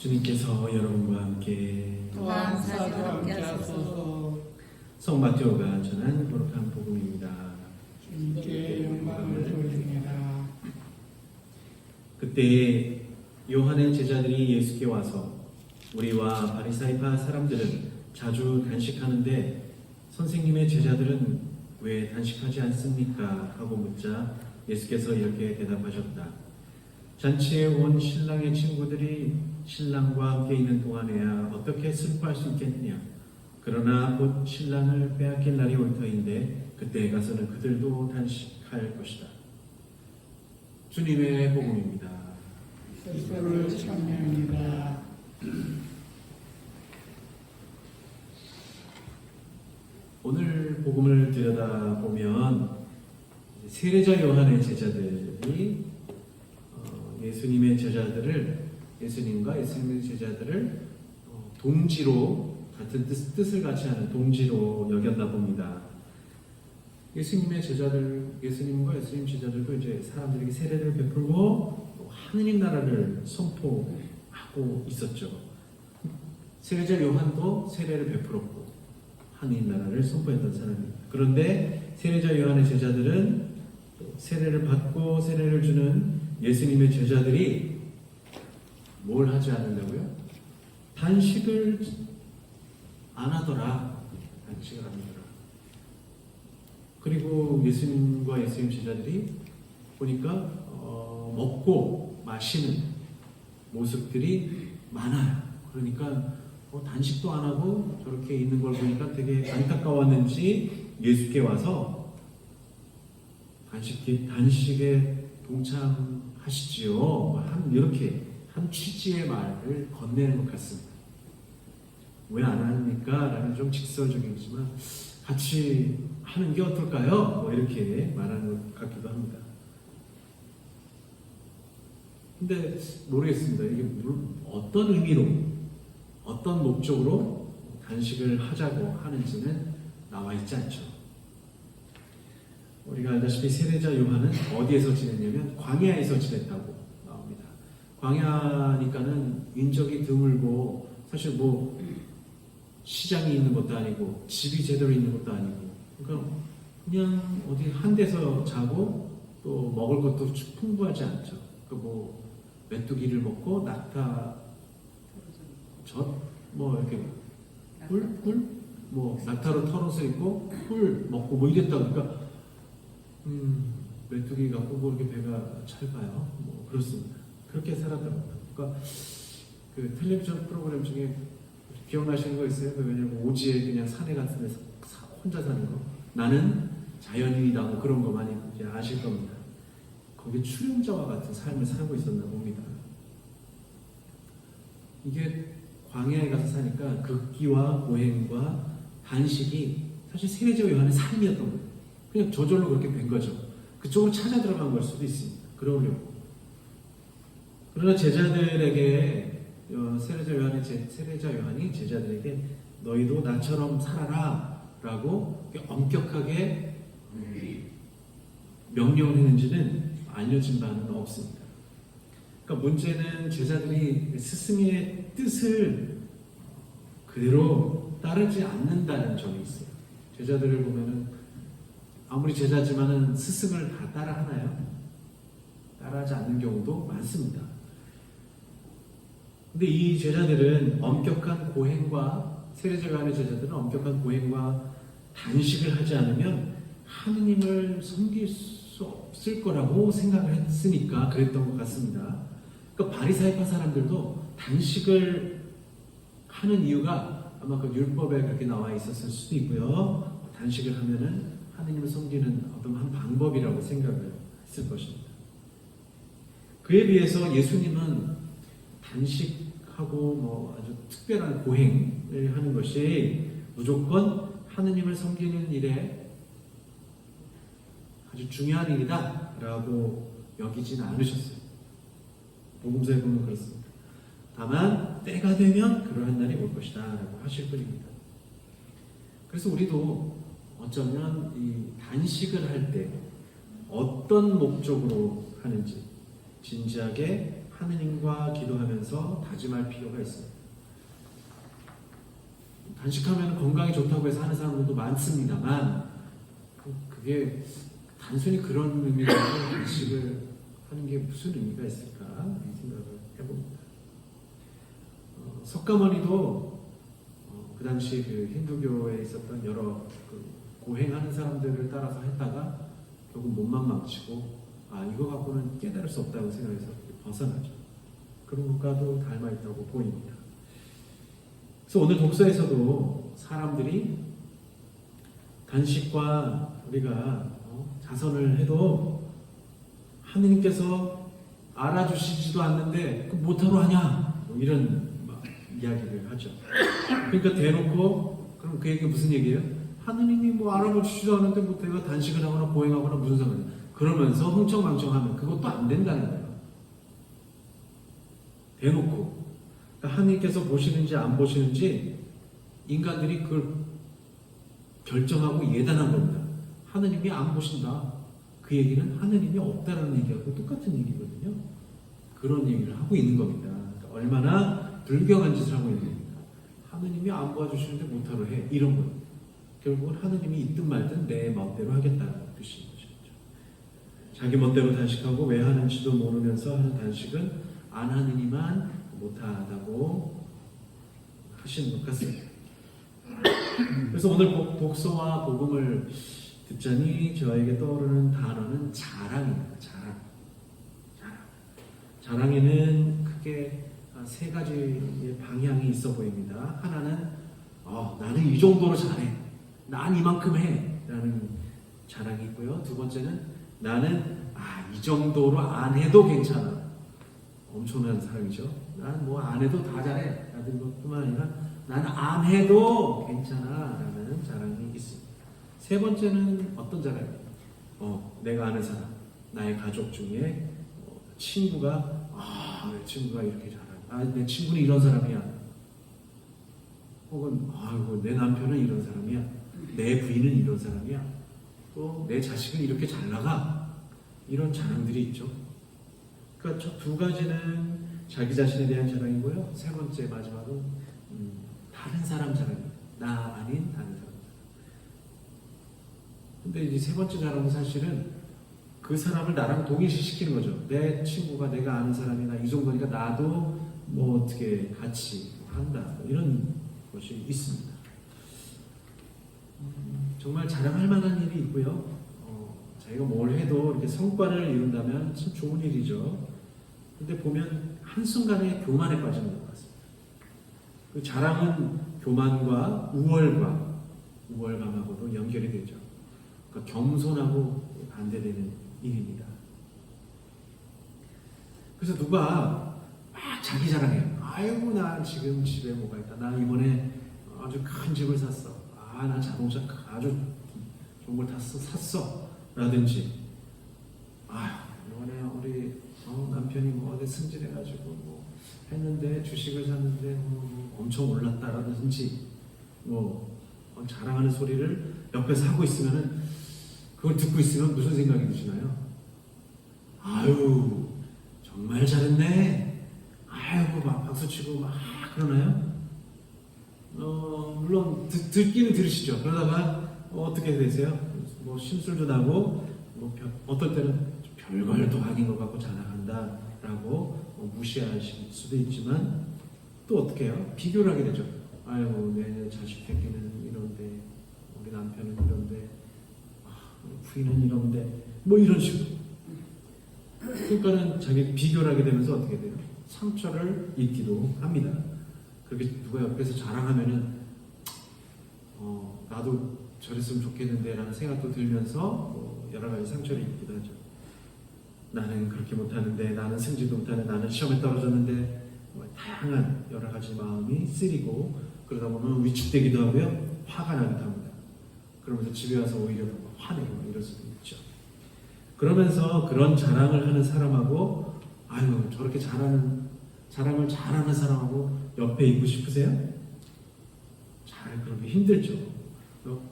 주님께서 여러분과 함께 또한 사도와 함께 하소서 성 마테오가 전한 거룩한 복음입니다. 주님께 영광을 돌립니다. 그때 요한의 제자들이 예수께 와서 우리와 바리사이파 사람들은 자주 단식하는데 선생님의 제자들은 왜 단식하지 않습니까? 하고 묻자 예수께서 이렇게 대답하셨다. 잔치에 온 신랑의 친구들이 신랑과 함께 있는 동안에야 어떻게 슬퍼할 수 있겠느냐? 그러나 곧 신랑을 빼앗길 날이 올 터인데 그때에 가서는 그들도 단식할 것이다. 주님의 복음입니다. 스스로를 찬양합니다. 오늘 복음을 들여다보면 세례자 요한의 제자들이 어, 예수님의 제자들을 예수님과 예수님의 제자들을 어, 동지로 같은 뜻, 뜻을 같이 하는 동지로 여겼나 봅니다. 예수님의 제자들, 예수님과 예수님 제자들도 이제 사람들에게 세례를 베풀고 또 하느님 나라를 선포하고 있었죠. 세례자 요한도 세례를 베풀었고 하느님 나라를 선포했던 사람입니다. 그런데 세례자 요한의 제자들은 또 세례를 받고 세례를 주는 예수님의 제자들이 뭘 하지 않으려고요? 단식을 안 하더라. 단식을 안 하더라. 그리고 예수님과 예수님 제자들이 보니까 어, 먹고 마시는 모습들이 많아요. 그러니까 어, 단식도 안 하고 저렇게 있는 걸 보니까 되게 안타까웠는지 예수께 와서 단식, 단식에 동참하시지요. 한, 이렇게 한 취지의 말을 건네는 것 같습니다. 왜 안 합니까? 라는 좀 직설적이지만 같이 하는 게 어떨까요? 뭐 이렇게 말하는 것 같기도 합니다. 근데 모르겠습니다. 이게 물- 어떤 의미로, 어떤 목적으로 단식을 하자고 하는지는 나와 있지 않죠. 우리가 알다시피 세례자 요한은 어디에서 지냈냐면 광야에서 지냈다고 나옵니다. 광야니까는 인적이 드물고 사실 뭐 시장이 있는 것도 아니고 집이 제대로 있는 것도 아니고 그러니까 그냥 어디 한 데서 자고 또 먹을 것도 풍부하지 않죠. 그뭐 메뚜기를 먹고 낙타 젖뭐 이렇게 꿀? 꿀? 뭐 낙타로 털어서 있고 꿀 먹고 뭐 이랬다 그러니까 음 메뚜기 갖고 뭐 이렇게 배가 찰까요? 뭐 그렇습니다. 그렇게 살았다고 그러니까 그 텔레비전 프로그램 중에 기억나시는 거 있어요? 그 왜냐면 오지에 그냥 산에 같은 데서 사- 혼자 사는 거 나는 자연인이다 뭐 그런 거 많이 이제 아실 겁니다. 거기 출연자와 같은 삶을 살고 있었나 봅니다. 이게 광야에 가서 사니까 극기와 고행과 단식이 사실 세례자 요한의 삶이었던 거예요. 그냥 저절로 그렇게 된 거죠. 그쪽으로 찾아 들어간 걸 수도 있습니다. 그러려고. 그러나 제자들에게 어, 세례자 요한의 제, 세례자 요한이 제자들에게 너희도 나처럼 살아라라고 엄격하게 명령을 했는지는 알려진 바는 없습니다. 그러니까 문제는 제자들이 스승의 뜻을 그대로 따르지 않는다는 점이 있어요. 제자들을 보면은 아무리 제자지만은 스승을 다 따라 하나요? 따라하지 않는 경우도 많습니다. 근데 이 제자들은 엄격한 고행과 세례자 요한의 제자들은 엄격한 고행과 단식을 하지 않으면 하느님을 섬길 수 없을 거라고 생각을 했으니까 그랬던 것 같습니다. 그러니까 바리사이파 사람들도 단식을 하는 이유가 아마 그 율법에 그렇게 나와 있었을 수도 있고요. 단식을 하면은 하느님을 섬기는 어떤 한 방법이라고 생각을 했을 것입니다. 그에 비해서 예수님은 단식하고 뭐 아주 특별한 고행을 하는 것이 무조건 하느님을 섬기는 일에 아주 중요한 일이다 라고 여기지는 않으셨어요. 복음서에 보면 그렇습니다. 다만 때가 되면 그러한 날이 올 것이다 라고 하실 뿐입니다. 그래서 우리도 어쩌면 이 단식을 할 때 어떤 목적으로 하는지 진지하게 하느님과 기도하면서 다짐할 필요가 있습니다. 단식하면 건강에 좋다고 해서 하는 사람들도 많습니다만 그- 그게 단순히 그런 의미로 단식을 하는 게 무슨 의미가 있을까 이 생각을 해봅니다. 어, 석가모니도 어, 그 당시 그 힌두교에 있었던 여러 그 고행하는 사람들을 따라서 했다가 결국 몸만 망치고 아 이거 갖고는 깨달을 수 없다고 생각해서 벗어나죠. 그런 것과도 닮아 있다고 보입니다. 그래서 오늘 독서에서도 사람들이 단식과 우리가 어, 자선을 해도 하느님께서 알아주시지도 않는데 그 못하러 하냐 뭐 이런 막 이야기를 하죠. 그러니까 대놓고 그럼 그 얘기가 무슨 얘기예요? 하느님이 뭐 알아보시지도 않는데 뭐 내가 단식을 하거나 보행하거나 무슨 상관이야? 그러면서 흥청망청하면 그것도 안 된다는 거예요. 대놓고 그러니까 하느님께서 보시는지 안 보시는지 인간들이 그걸 결정하고 예단한 겁니다. 하느님이 안 보신다. 그 얘기는 하느님이 없다라는 얘기하고 똑같은 얘기거든요. 그런 얘기를 하고 있는 겁니다. 그러니까 얼마나 불경한 짓을 하고 있는 겁니다. 하느님이 안 봐주시는데 못하러 해. 이런 거예요. 결국은 하느님이 있든 말든 내 마음대로 하겠다는 뜻인 것이죠. 자기 멋대로 단식하고 왜 하는지도 모르면서 하는 단식은 안 하는 이만 못하다고 하시는 것 같습니다. 그래서 오늘 복- 독서와 복음을 듣자니 저에게 떠오르는 단어는 자랑입니다. 자랑. 자랑. 자랑에는 크게 세 가지의 방향이 있어 보입니다. 하나는 어, 나는 이 정도로 잘해. 난 이만큼 해. 라는 자랑이 있고요. 두 번째는 나는 아, 이 정도로 안 해도 괜찮아. 엄청난 사람이죠. 난 뭐 안 해도 다 잘해. 라는 것뿐만 아니라 나는 안 해도 괜찮아. 라는 자랑이 있습니다. 세 번째는 어떤 자랑이에요? 어, 내가 아는 사람, 나의 가족 중에 어, 친구가 아, 내 친구가 이렇게 잘하 아, 내 친구는 이런 사람이야. 혹은 아이고 내 남편은 이런 사람이야. 내 부인은 이런 사람이야. 또 내 자식은 이렇게 잘 나가. 이런 자랑들이 있죠. 그러니까 첫두 가지는 자기 자신에 대한 자랑이고요. 세 번째 마지막은 음, 다른 사람 자랑입니다. 나 아닌 다른 사람. 근데 이제 세 번째 자랑은 사실은 그 사람을 나랑 동일시시키는 거죠. 내 친구가 내가 아는 사람이나 이 정도니까 나도 뭐 어떻게 같이 한다. 뭐 이런 것이 있습니다. 음, 정말 자랑할 만한 일이 있고요. 어, 자기가 뭘 해도 이렇게 성과를 이룬다면 참 좋은 일이죠. 근데 보면 한순간에 교만에 빠지는 것 같습니다. 그 자랑은 교만과 우월과 우월감하고도 연결이 되죠. 그러니까 겸손하고 반대되는 일입니다. 그래서 누가 막 자기 자랑해요. 아이고 나 지금 집에 뭐가 있다. 나 이번에 아주 큰 집을 샀어. 아 나 자동차 아주 좋은 걸 탔어 샀어. 라든지 아 이번에 우리 어, 남편이 뭐 어디 승진해가지고 뭐 했는데 주식을 샀는데 뭐 엄청 올랐다라든지 뭐 어, 자랑하는 소리를 옆에서 하고 있으면은 그걸 듣고 있으면 무슨 생각이 드시나요? 아유 정말 잘했네. 아이고 막 박수 치고 막 그러나요? 어 물론 듣, 듣기는 들으시죠. 그러다가 어, 떻게 되세요? 뭐 심술도 나고 뭐 별- 어떨 때는 별걸 또 아닌 것 같고 자랑한다라고 어, 무시하실 수도 있지만 또 어떻게 해요? 비교를 하게 되죠. 아이고 내 자식 새끼는 이런데 우리 남편은 이런데 아, 부인은 이런데 뭐 이런 식으로 그러니까는 자기 비교를 하게 되면서 어떻게 돼요? 상처를 입기도 합니다. 그렇게 누가 옆에서 자랑하면은 어, 나도 저랬으면 좋겠는데라는 생각도 들면서 뭐 여러 가지 상처를 입기도 하죠. 나는 그렇게 못하는데, 나는 승진도 못하는데, 나는 시험에 떨어졌는데, 뭐 다양한 여러 가지 마음이 쓰리고 그러다 보면 위축되기도 하고요, 화가 나기도 합니다. 그러면서 집에 와서 오히려 더 화내고 이럴 수도 있죠. 그러면서 그런 자랑을 하는 사람하고 아유 저렇게 잘하는 자랑을 잘하는 사람하고 옆에 있고 싶으세요? 잘 그러기 힘들죠.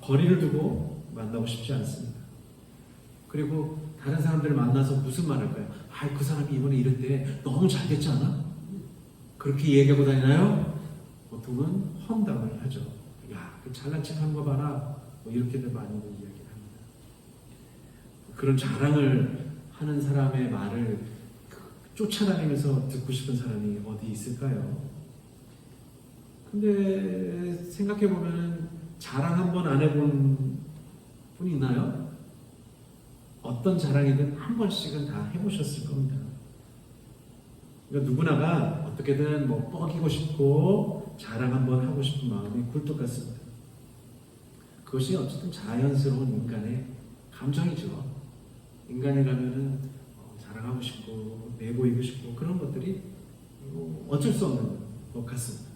거리를 두고 만나고 싶지 않습니다. 그리고 다른 사람들을 만나서 무슨 말 할까요? 아, 그 사람이 이번에 이랬대. 너무 잘 됐지 않아? 그렇게 얘기하고 다니나요? 보통은 험담을 하죠. 야, 그 잘난 척 한 거 봐라. 뭐 이렇게들 많이들 이야기를 합니다. 그런 자랑을 하는 사람의 말을 쫓아다니면서 듣고 싶은 사람이 어디 있을까요? 근데 생각해 보면 자랑 한 번 안 해본 분 있나요? 어떤 자랑이든 한 번씩은 다 해보셨을 겁니다. 그러니까 누구나가 어떻게든 뭐 뻐기고 싶고 자랑 한 번 하고 싶은 마음이 굴뚝 같습니다. 그것이 어쨌든 자연스러운 인간의 감정이죠. 인간에 가면은 어, 자랑하고 싶고 내보이고 싶고 그런 것들이 뭐 어쩔 수 없는 것 같습니다.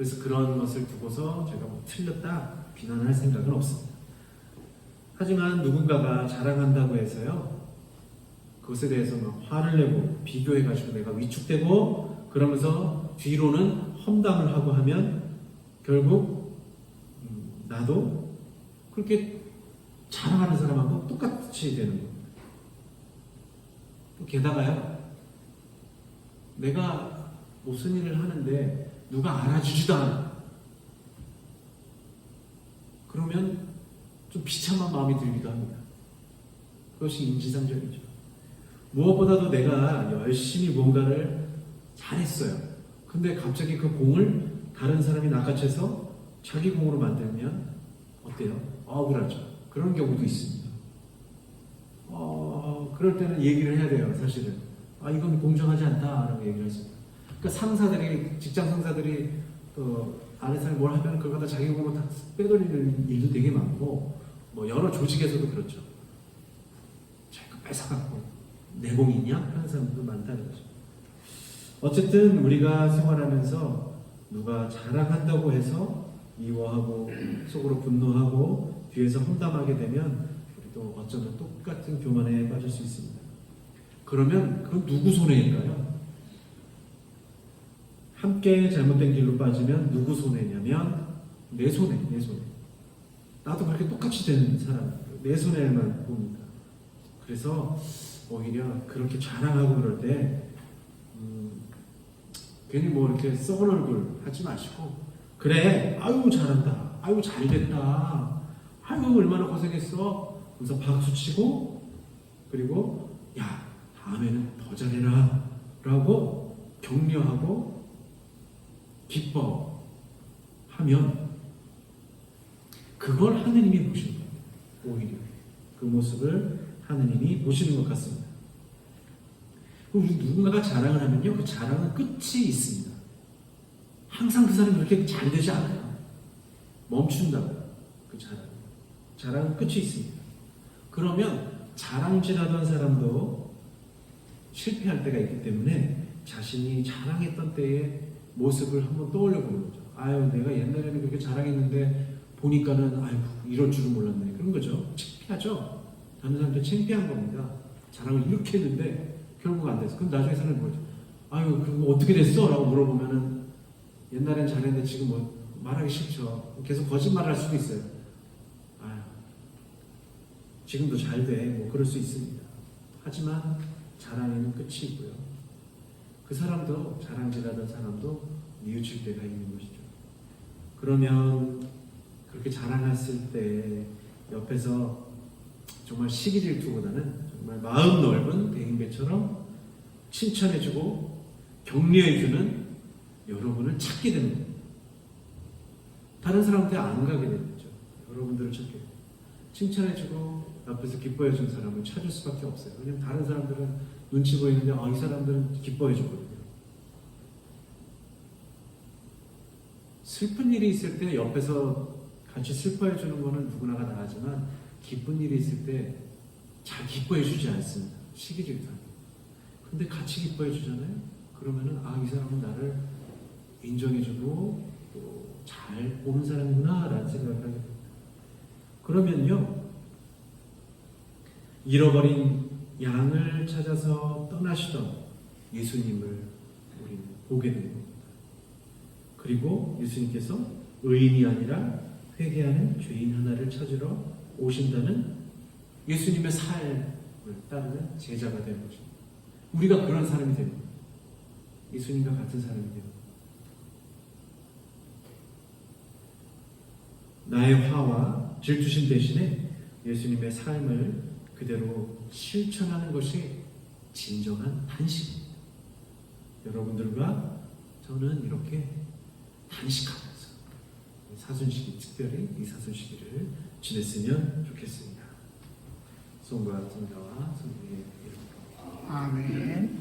그래서 그런 것을 두고서 제가 뭐 틀렸다 비난할 생각은 없습니다. 하지만 누군가가 자랑한다고 해서요 그것에 대해서 막 화를 내고 비교해가지고 내가 위축되고 그러면서 뒤로는 험담을 하고 하면 결국 음, 나도 그렇게 자랑하는 사람하고 똑같이 되는 겁니다. 또 게다가요, 내가 무슨 일을 하는데 누가 알아주지도 않아. 그러면 좀 비참한 마음이 들기도 합니다. 그것이 인지상정이죠. 무엇보다도 내가 열심히 뭔가를 잘했어요. 근데 갑자기 그 공을 다른 사람이 낚아채서 자기 공으로 만들면 어때요? 억울하죠. 그런 경우도 있습니다. 어, 그럴 때는 얘기를 해야 돼요, 사실은. 아, 이건 공정하지 않다 라고 얘기를 했습니다. 그러니까 상사들이, 직장 상사들이 그 아래 사람이 뭘 하면 그걸 갖다 자기 공으로 다 빼돌리는 일도 되게 많고, 뭐 여러 조직에서도 그렇죠. 자기가 뺏어갖고 내 공이냐? 하는 사람도 많다는 거죠. 어쨌든 우리가 생활하면서 누가 자랑한다고 해서 미워하고 속으로 분노하고 뒤에서 험담하게 되면 우리도 어쩌면 똑같은 교만에 빠질 수 있습니다. 그러면 그건 누구 손해일까요? 함께 잘못된 길로 빠지면 누구 손해냐면 내 손해, 내 손해. 나도 그렇게 똑같이 되는 사람, 내 손해만 봅니다. 그래서 오히려 그렇게 자랑하고 그럴 때 음, 괜히 뭐 이렇게 썩은 얼굴 하지 마시고 그래 아유 잘한다 아유 잘됐다 아유 얼마나 고생했어 그래서 박수 치고 그리고 야 다음에는 더 잘해라 라고 격려하고 기뻐하면 그걸 하느님이 보시는 거예요 오히려 그 모습을 하느님이 보시는 것 같습니다. 우리 누군가가 자랑을 하면요, 그 자랑은 끝이 있습니다. 항상 그 사람이 그렇게 잘 되지 않아요. 멈춘다고요, 그 자랑. 자랑은 끝이 있습니다. 그러면 자랑질하던 사람도 실패할 때가 있기 때문에 자신이 자랑했던 때의 모습을 한번 떠올려 보는 거죠. 아유, 내가 옛날에는 그렇게 자랑했는데 보니까는 아유, 이럴 줄은 몰랐네. 그런 거죠. 창피하죠. 다른 사람한테 창피한 겁니다. 자랑을 이렇게 했는데 결국 안 됐어. 그럼 나중에 사람이 뭐죠? 아유, 그거 어떻게 됐어? 라고 물어보면은 옛날엔 잘했는데 지금 뭐 말하기 싫죠. 계속 거짓말을 할 수도 있어요. 아유, 지금도 잘 돼. 뭐 그럴 수 있습니다. 하지만 자랑에는 끝이 있고요. 그 사람도 자랑질하던 사람도 뉘우칠 때가 있는 것이죠. 그러면 그렇게 자랑했을 때 옆에서 정말 시기 질투보다는 정말 마음 넓은 대인배처럼 칭찬해주고 격려해주는 여러분을 찾게 거예요. 다른 사람한테 안 가게 되죠. 여러분들을 찾게 돼요. 칭찬해주고 옆에서 기뻐해주는 사람을 찾을 수밖에 없어요. 왜냐면 다른 사람들은 눈치 보이는데 아, 이 사람들은 기뻐해 주거든요. 슬픈 일이 있을 때 옆에서 같이 슬퍼해 주는 거는 누구나가 다 하지만 기쁜 일이 있을 때 잘 기뻐해 주지 않습니다. 시기질투. 근데 같이 기뻐해 주잖아요. 그러면은 아 이 사람은 나를 인정해 주고 또 잘 보는 사람이구나라는 생각을 하게 됩니다. 그러면요 잃어버린 양을 찾아서 떠나시던 예수님을 우리는 보게 되는 겁니다. 그리고 예수님께서 의인이 아니라 회개하는 죄인 하나를 찾으러 오신다는 예수님의 따르는 제자가 되는 것입니다. 우리가 그런 사람이 되는 거예요. 예수님과 같은 사람이 되는. 나의 화와 질투심 대신에 예수님의 삶을 그대로 실천하는 것이 진정한 단식입니다. 여러분들과 저는 이렇게 단식하면서 사순식이 특별히 이 사순식일을 지냈으면 좋겠습니다. 송과 성자와 성령의 이름으로 아멘.